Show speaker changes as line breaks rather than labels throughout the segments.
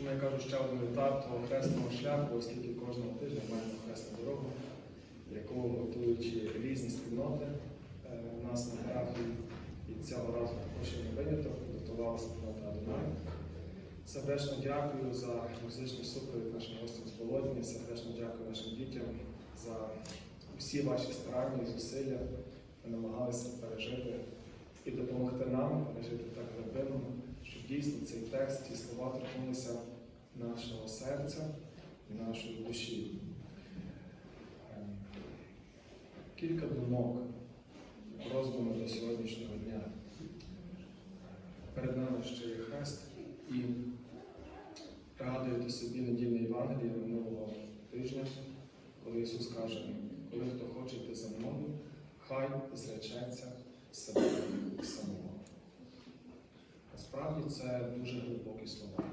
Чому я кажу ще один етап того хресного шляху, оскільки кожного тижня маємо хресну дорогу, яку готують різні спільноти е, у нас на графії. І цього разу також не виняток, готувалася спільнота Адонай. Сердечно дякую за музичний супровід нашим гостям з Володіні. Сердечно дякую нашим дітям за всі ваші старання і зусилля. Ви намагалися пережити і допомогти нам пережити так глибинно, щоб дійсно цей текст, ці слова торкнулися нашого серця і нашої душі. Ем, Кілька думок роздуму до сьогоднішнього дня. Перед нами ще є хрест і пригадуєте собі недільне Євангеліє минулого тижня, коли Ісус каже, коли хто хоче йти за мною, хай зречеться себе самого. Насправді це дуже глибокі слова.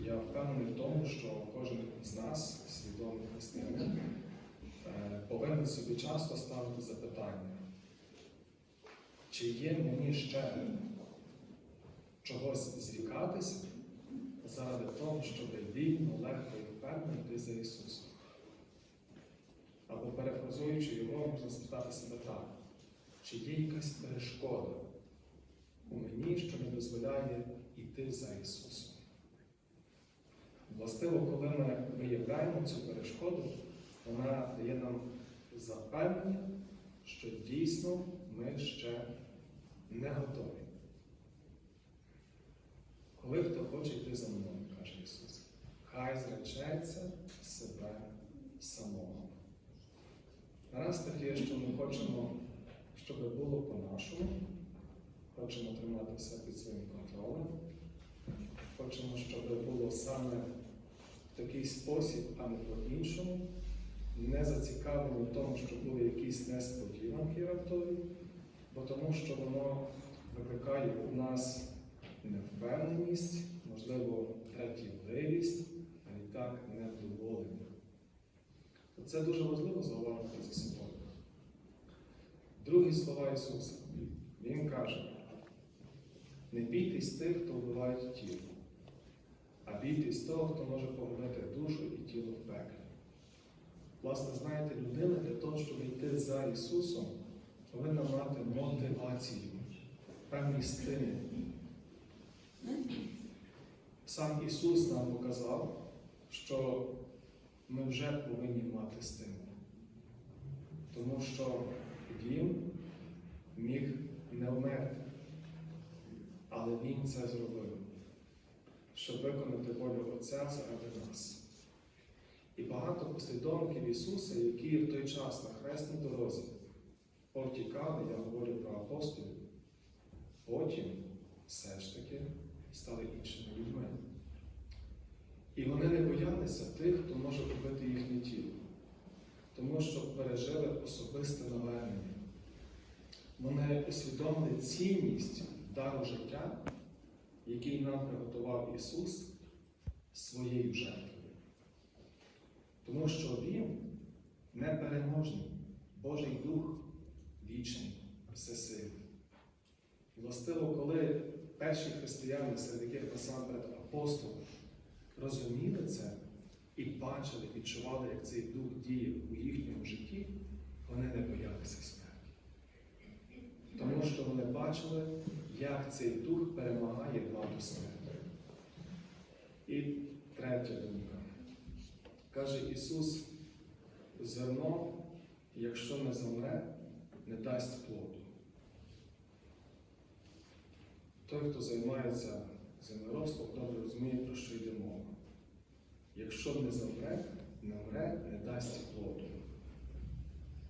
Я впевнений в тому, що кожен з нас, свідомий християнин, е, повинен собі часто ставити запитання, чи є мені ще чогось зрікатися заради того, щоб вільно, легко і впевнено йти за Ісусом. Або перефразуючи його, можна спитати себе так, чи є якась перешкода у мені, що не дозволяє йти за Ісусом. Властиво, коли ми виявляємо цю перешкоду, вона дає нам запевнення, що дійсно ми ще не готові. Коли хто хоче йти за мною, каже Ісус, хай зречеться себе самого. Нараз таке, що ми хочемо, щоб було по-нашому, хочемо тримати все під своїм контролем, хочемо, щоб було саме в такий спосіб, а не по-іншому, не зацікавлені в тому, щоб були якісь несподіванки раптові, бо тому що воно викликає у нас невпевненість, можливо, третівливість, а і так невдоволення. Це дуже важливо зауважити за собою. Другі слова Ісуса. Він каже: не бійтесь тих, хто вбивають тіло, а бійтесь того, хто може погубити душу і тіло в пеклі. Власне, знаєте, людина для того, щоб йти за Ісусом, повинна мати мотивацію, певний стимул. Сам Ісус нам показав, що ми вже повинні мати стимул. Тому що Він міг не вмерти, але Він це зробив, щоб виконати волю Отця заради нас. І багато послідовників Ісуса, які в той час на хресній дорозі повтікали, я говорю про апостолів, потім все ж таки стали іншими людьми. І вони не боялися тих, хто може побити їхнє тіло, тому що пережили особисте навернення. Вони усвідомили цінність дару життя, який нам приготував Ісус своєю жертвою. Тому що Він непереможний, Божий Дух вічний, всесильний. Властиво, коли перші християни, серед яких насамперед апостоли, розуміли це і бачили, відчували, як цей дух діє у їхньому житті, вони не боялися смерті. Тому що вони бачили, як цей дух перемагає владу смерті. І третя думка. Каже Ісус, зерно, якщо не замре, не дасть плоду. Той, хто займається землеробством, добре розуміє, про що йде мова. Якщо не замре, не мре, не дасть плоду.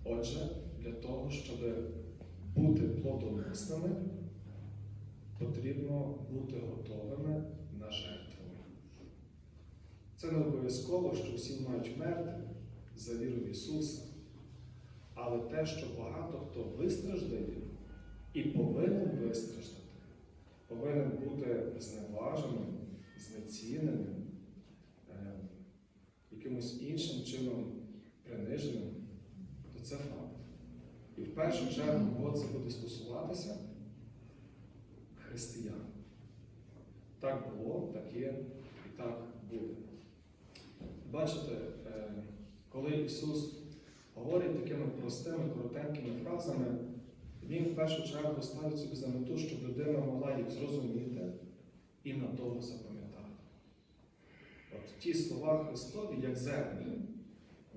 Отже, для того, щоб бути плодоносними, потрібно бути готовими на жертву. Це не обов'язково, що всі мають вмерти за віру в Ісуса, але те, що багато хто вистраждає і повинен вистраждати, повинен бути зневаженим, знеціненим, е, якимось іншим чином приниженим, то це факт. І в першу чергу це буде стосуватися християн. так було, так є і так буде. Бачите, е, коли Ісус говорить такими простими, коротенькими фразами, Він в першу чергу ставить собі за мету, щоб людина могла їх зрозуміти і надовго запам'ятати. От ті слова Христові, як зерня,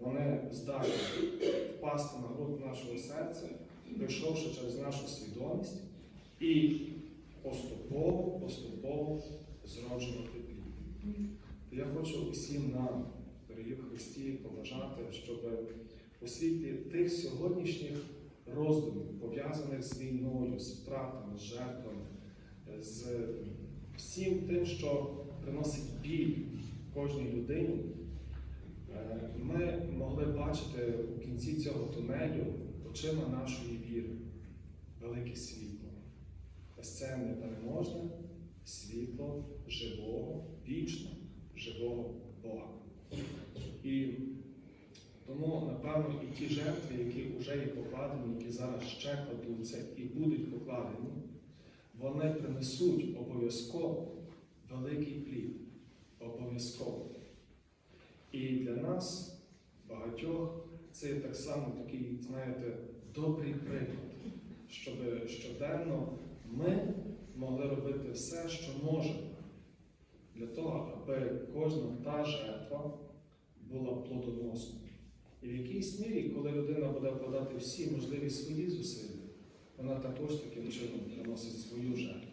вони здатні впасти на грудь нашого серця, пройшовши через нашу свідомість і поступово, поступово зроджувати плід. Я хочу усім нам, дорогі Христі, побажати, щоб у світлі тих сьогоднішніх роздумів, пов'язаних з війною, з втратами, з жертвами, з всім тим, що приносить біль кожній людині, е, ми могли бачити у кінці цього тунелю очима нашої віри велике світло, та неможне світло живого, вічного, живого Бога. І тому, напевно, і ті жертви, які вже є покладені, які зараз ще кладуться і будуть покладені, вони принесуть обов'язково великий плід. Обов'язково. І для нас, багатьох, це так само такий, знаєте, добрий приклад, щоб щоденно ми могли робити все, що можемо, для того, аби кожна та жертва була плодоносною. І в якійсь мірі, коли людина буде вкладати всі можливі свої зусилля, вона також таким чином приносить свою жертву.